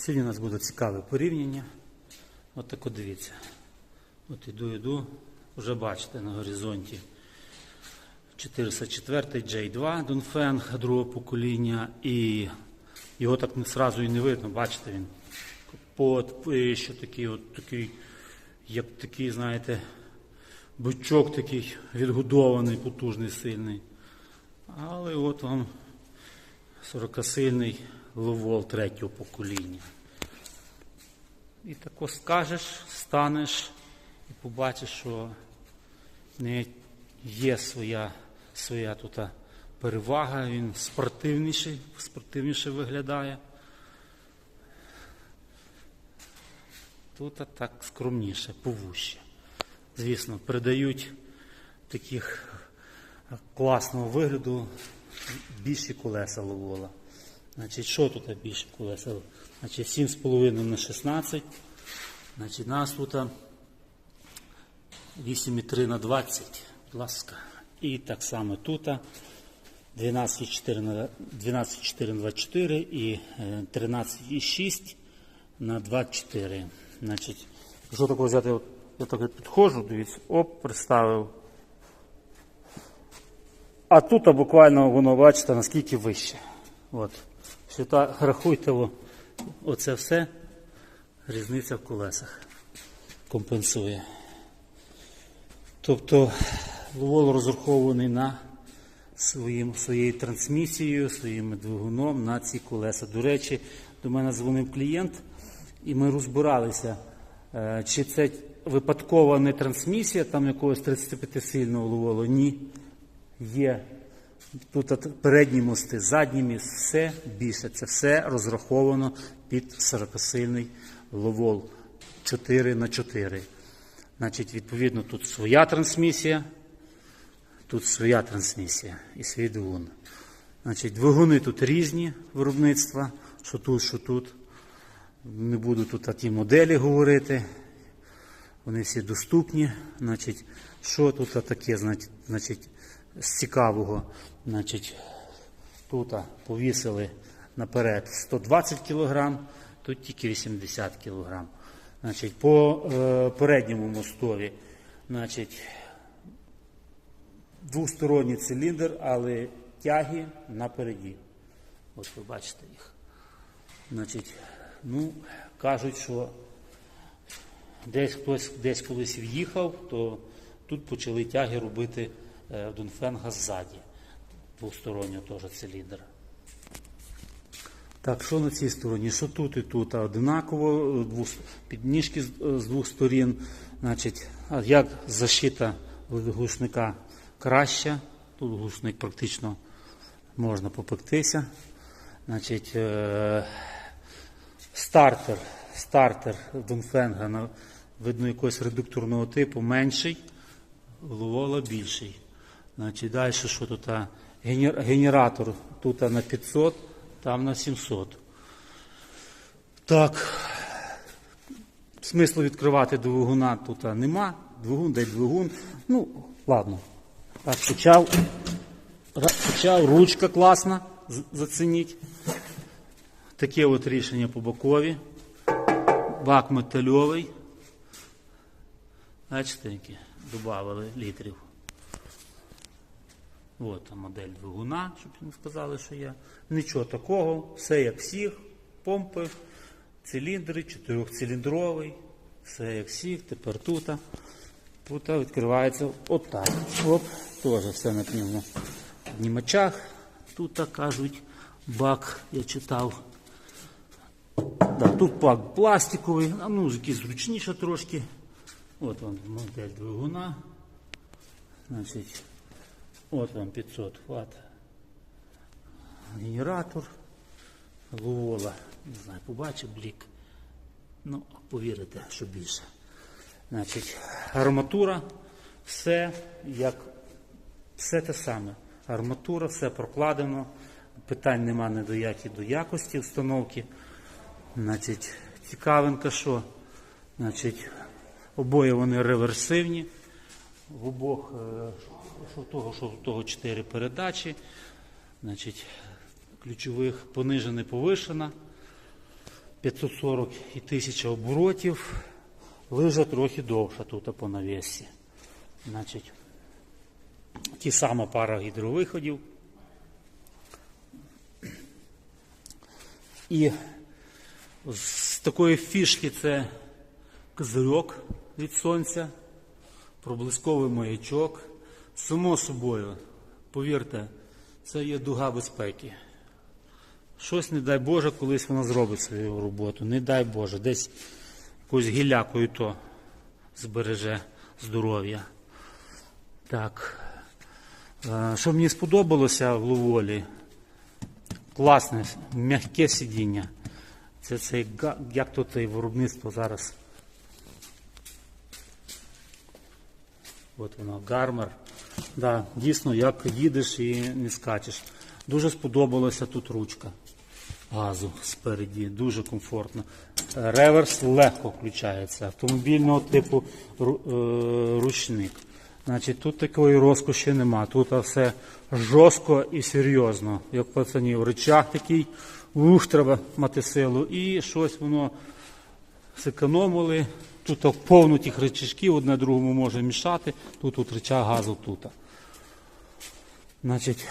Сьогодні у нас буде цікаве порівняння. От так от дивіться. От іду, іду, вже бачите на горизонті. 404 J2 Дунфенг другого покоління. І його так не сразу і не видно. Бачите, він капот, що такий, от такий, як такий, знаєте, бичок такий відгодований, потужний, сильний. Але от вам 40-сильний ловол третього покоління. І тако скажеш, станеш і побачиш, що не є своя, своя тут перевага, він спортивніший, спортивніше виглядає. Тут так скромніше, повуще. Звісно, передають таких класного вигляду більші колеса ловола. Значить, що тут більше колеса? Значить, 7,5 на 16. Значить, нас тут 8,3 на 20. Будь ласка. І так само тут 12,4 на 12,4 на 24 і е, 13,6 на 24. Значить, якщо таке взяти, я так підходжу, дивіться, оп, приставив. А тут буквально воно бачите наскільки вище. От. Счита, рахуйте, о, оце все різниця в колесах компенсує. Тобто Ловол розрахований на своїм, своєю трансмісією, своїм двигуном на ці колеса. До речі, до мене дзвонив клієнт, і ми розбиралися, е, чи це випадкова не трансмісія там якогось 35-сильного ловолу. Ні. Є тут передні мости, задні міст, все більше. Це все розраховано під 40-сильний ловол 4 на 4. Значить, відповідно, тут своя трансмісія, тут своя трансмісія і свій двигун. Значить, двигуни тут різні виробництва, що тут, що тут. Не буду тут ті моделі говорити. Вони всі доступні. Значить, що тут таке, значить з цікавого, значить, тут повісили наперед 120 кг, тут тільки 80 кг. Значить, по е, передньому мостові, значить, двосторонній циліндр, але тяги напереді. Ось ви бачите їх. Значить, ну, кажуть, що десь хтось десь колись в'їхав, то тут почали тяги робити е, Дунфенга ззаді, двостороннього теж циліндра. Так, що на цій стороні? Що тут і тут? Одинаково, двох, підніжки з, з двох сторін. Значить, як защита глушника краща. Тут глушник практично можна попектися. Значить, е, стартер, стартер Донфенга видно якогось редукторного типу менший, Ловола більший. Значить, далі що тут? Генератор тут на 500, там на 700. Так, смислу відкривати двигуна тут нема. Двигун дай двигун. Ну, ладно. Так, почав. Почав, ручка класна, зацініть. Таке от рішення по бокові. Бак метальовий. Бачите, які додавали літрів. От модель двигуна, щоб не сказали, що я. Нічого такого, все як всіх, помпи, циліндри, чотирьохциліндровий, все як всіх, тепер тут. Тут відкривається отак. Оп, теж все на пневмонімачах. Тут кажуть, бак, я читав. Да, тут бак пластиковий, а ну якийсь зручніше трошки. От вам модель двигуна. Значить, от вам 500 Вт. Генератор. Луола. Не знаю, побачив блік. Ну, повірите, що більше. Значить, арматура, все як все те саме. Арматура, все прокладено. Питань нема ні до які до якості установки. Значить, цікавинка, що значить, обоє вони реверсивні. В обох, е, що в того, що в того 4 передачі. Значить, ключових понижена, повишена. 540 і 1000 оборотів. Лижа трохи довша тут по навісі. Значить, ті сама пара гідровиходів. І з такої фішки це козирьок від сонця, проблисковий маячок. Само собою, повірте, це є дуга безпеки. Щось, не дай Боже, колись вона зробить свою роботу. Не дай Боже, десь якусь гілякою то збереже здоров'я. Так. Е, Що мені сподобалося в Ловолі, класне, м'яке сидіння. Це цей, як тут і виробництво зараз. От воно, гармер. Да, дійсно, як їдеш і не скачеш. Дуже сподобалася тут ручка газу спереді, дуже комфортно. Реверс легко включається, автомобільного типу е, ручник. Значить, тут такої розкоші нема. Тут все жорстко і серйозно. Як пацанів, рычаг такий, ух, треба мати силу. І щось воно зекономили. Тут повно тих рычажків, одне другому може мішати. Тут от рычаг газу тут. Значить,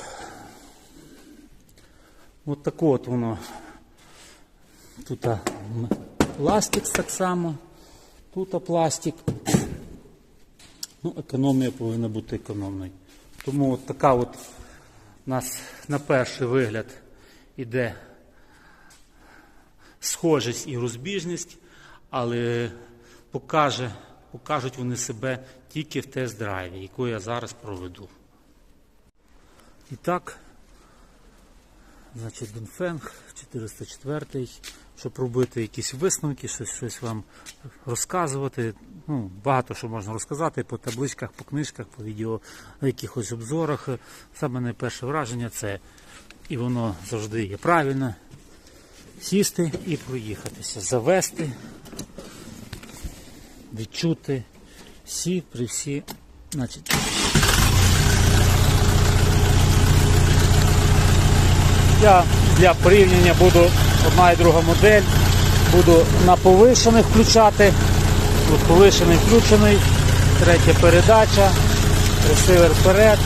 от так от воно. Тут пластик так само, тут пластик. Ну, економія повинна бути економною. Тому от така от у нас на перший вигляд іде схожість і розбіжність, але покаже, покажуть вони себе тільки в тест-драйві, яку я зараз проведу. І так, значить, Донфенг 404, щоб робити якісь висновки, щось, щось вам розказувати. Ну, багато що можна розказати по табличках, по книжках, по відео, якихось обзорах. Саме найперше враження це, і воно завжди є правильно, сісти і проїхатися, завести, відчути всі при всі. Значить, Я для порівняння буду одна і друга модель. Буду на повишених включати. От повишений включений, третя передача, ресивер вперед.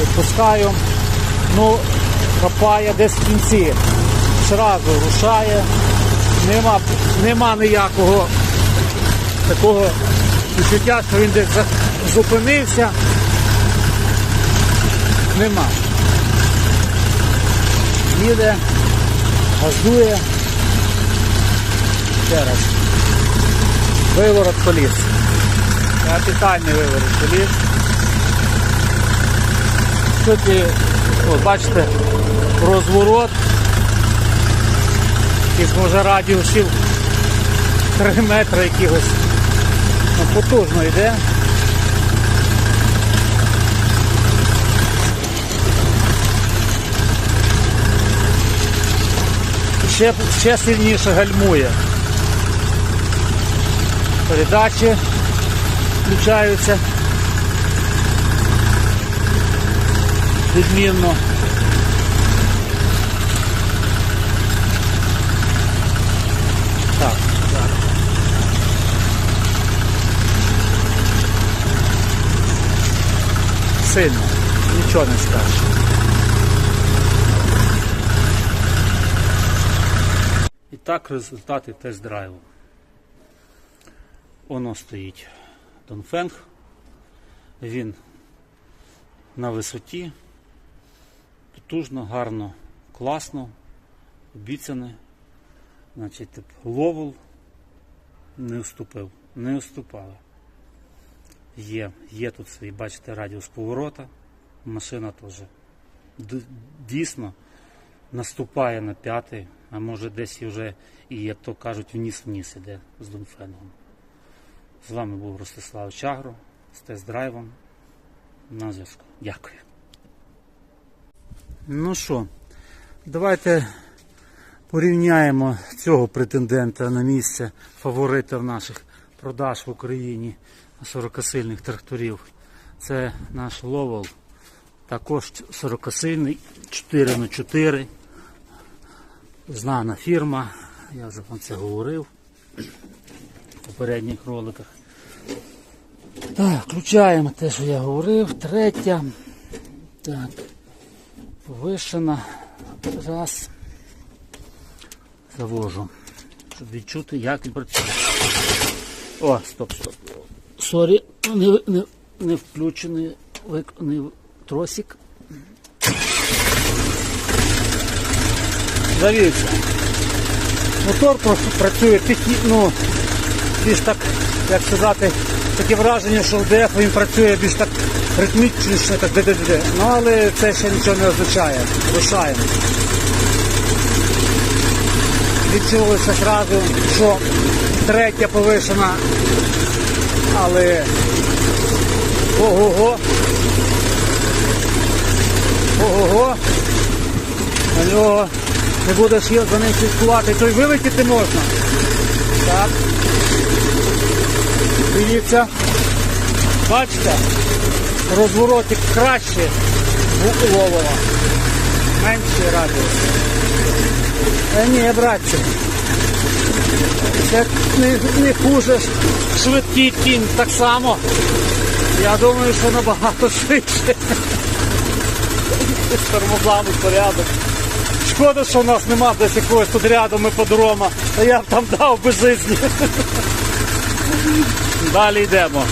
Відпускаю. Ну, хапає десь в кінці. Зразу рушає. Нема, нема ніякого такого відчуття, що він десь зупинився. Нема їде, газує. Ще раз. Виворот коліс. Капітальний виворот коліс. Тут от, бачите, розворот. Якийсь може радіусів 3 метри якихось. Потужно йде. ще, ще сильніше гальмує. Передачі включаються. Відмінно. Так, так. Сильно, нічого не скажеш. І так результати тест-драйву. Воно стоїть Донфенг. Він на висоті. Потужно, гарно, класно, обіцяне. Значить, ловол не уступив, не уступали. Є, є тут свій, бачите, радіус поворота. Машина теж дійсно наступає на п'ятий, а може десь вже, і як то кажуть, вниз-вниз іде з Донфенгом. З вами був Ростислав Чагро з тест-драйвом. На зв'язку. Дякую. Ну що, давайте порівняємо цього претендента на місце фаворита в наших продаж в Україні 40-сильних тракторів. Це наш Ловол. Також 40-сильний 4х4. Знана фірма, Я вже вам це говорив в попередніх роликах. Так, включаємо те, що я говорив. Третя. Так. Повишена. Раз. Завожу. Щоб відчути, як він працює. О, стоп, стоп. Сорі, не, не, не включений не, тросик. Завівся. Мотор просто працює ну, більш так, як сказати, таке враження, що в ДФ він працює більш так ритмічніше, так де-де-де. Ну, але це ще нічого не означає. Рушаємо. Відчулося одразу, що третя повишена, але ого-го. Ого-го. На нього не будеш є- за ним слідкувати, то й вилетіти можна. Так. Дивіться. Бачите? Розворотик краще у Ловова. Менший радіус. Е, ні, братчик. Це не, не хуже швидкий кінь так само. Я думаю, що набагато швидше. Тормозами порядок. Шкода, що у нас нема десь якогось тут рядом іпподрома, та я б там дав би житті. Далі йдемо.